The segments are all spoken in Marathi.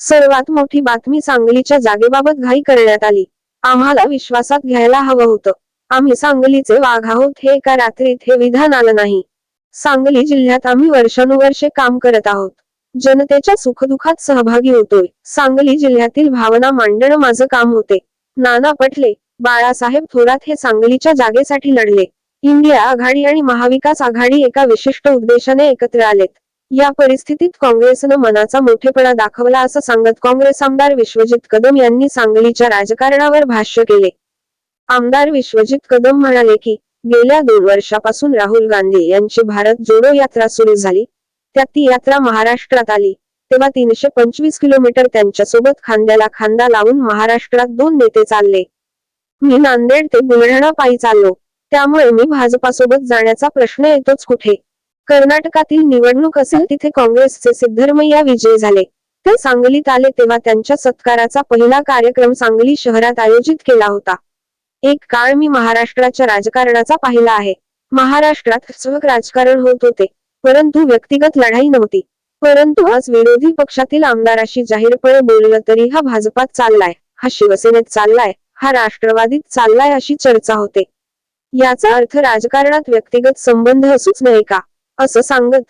सर्वात मोठी बातमी सांगलीच्या जागेबाबत घाई करण्यात आली. आम्हाला विश्वासात घ्यायला हवं होतं. आम्ही सांगलीचे वाघ आहोत हे एका रात्रीत हे विधान आलं नाही. सांगली जिल्ह्यात आम्ही वर्षानुवर्षे काम करत आहोत. जनतेच्या सुखदुःखात सहभागी होतोय. सांगली जिल्ह्यातील भावना मांडणं माझं काम होते. नाना पटले बाळासाहेब थोरात हे सांगलीच्या जागेसाठी लढले. इंडिया आघाडी आणि महाविकास आघाडी एका विशिष्ट उद्देशाने एकत्र आलेत. या परिस्थितीत काँग्रेसनं मनाचा मोठेपणा दाखवला असं सांगत काँग्रेस आमदार विश्वजित कदम यांनी सांगलीच्या राजकारणावर भाष्य केले. आमदार विश्वजित कदम म्हणाले की गेल्या दोन वर्षापासून राहुल गांधी यांची भारत जोडो यात्रा सुरू झाली. त्यात ती यात्रा महाराष्ट्रात आली. तेव्हा तीनशे पंचवीस किलोमीटर त्यांच्यासोबत खांद्याला खांदा लावून महाराष्ट्रात दोन नेते चालले. मी नांदेड ते बुलढाणा पायी चाललो. त्यामुळे मी भाजपासोबत जाण्याचा प्रश्न येतोच कुठे? कर्नाटकातील निवडणूक असेल तिथे काँग्रेसचे सिद्धरमय्या विजय झाले. ते सांगलीत आले तेव्हा त्यांच्या सत्काराचा पहिला कार्यक्रम सांगली शहरात आयोजित केला होता. एक काळ मी महाराष्ट्राच्या राजकारणाचा पाहिला आहे. महाराष्ट्रात स्वक राजकारण होत होते परंतु व्यक्तिगत लढाई नव्हती. परंतु आज विरोधी पक्षातील आमदाराशी जाहीरपणे बोललं तरी हा भाजपात चाललाय हा शिवसेनेत चाललाय हा राष्ट्रवादीत चाललाय अशी चर्चा होते. याचा अर्थ राजकारणात व्यक्तिगत संबंध असूच नाही का? असं सांगत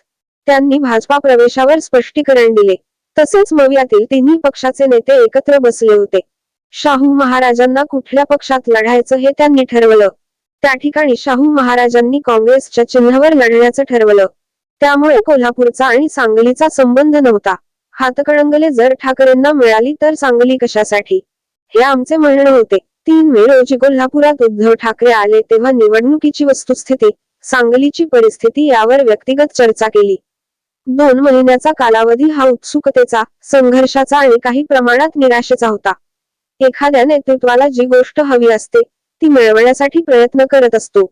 त्यांनी भाजपा प्रवेशावर स्पष्टीकरण दिले. तसेच मवियातील तिन्ही पक्षाचे नेते एकत्र बसले होते. शाहू महाराजांना कुठल्या पक्षात लढायचं हे त्यांनी ठरवलं. त्या ठिकाणी शाहू महाराजांनी काँग्रेसच्या चिन्हावर लढण्याचं ठरवलं. त्यामुळे कोल्हापूरचा आणि सांगलीचा संबंध नव्हता. हातकणंगले जर ठाकरेंना मिळाली तर सांगली कशासाठी? हे आमचे म्हणणं होते. तीन मे रोजी कोल्हापुरात उद्धव ठाकरे आले तेव्हा निवडणुकीची वस्तुस्थिती सांगलीची परिस्थिती यावर व्यक्तिगत चर्चा केली. दोन महिन्याचा कालावधी हा उत्सुकतेचा संघर्षाचा आणि काही प्रमाणात निराशेचा होता. एखाद्या नेतृत्वाला जी गोष्ट हवी असते ती मिळवण्यासाठी प्रयत्न करत असतो.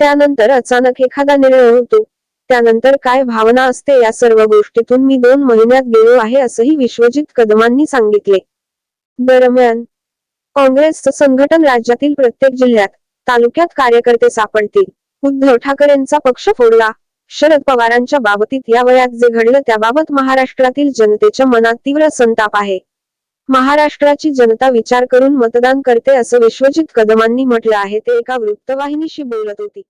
त्यानंतर अचानक एखादा निर्णय होतो. त्यानंतर काय भावना असते या सर्व गोष्टीतून मी दोन महिन्यात गेलो आहे असंही विश्वजित कदमांनी सांगितले. दरम्यान काँग्रेसचं संघटन राज्यातील प्रत्येक जिल्ह्यात तालुक्यात कार्यकर्ते सापडतील. उद्धव ठाकरेंचा पक्ष फोडला. शरद पवारांच्या बाबतीत या वयात जे घडलं त्याबाबत महाराष्ट्रातील जनतेच्या मनात तीव्र संताप आहे. महाराष्ट्राची जनता विचार करून मतदान करते असं विश्वजित कदमांनी म्हटलं आहे ते एका वृत्तवाहिनीशी बोलत होती.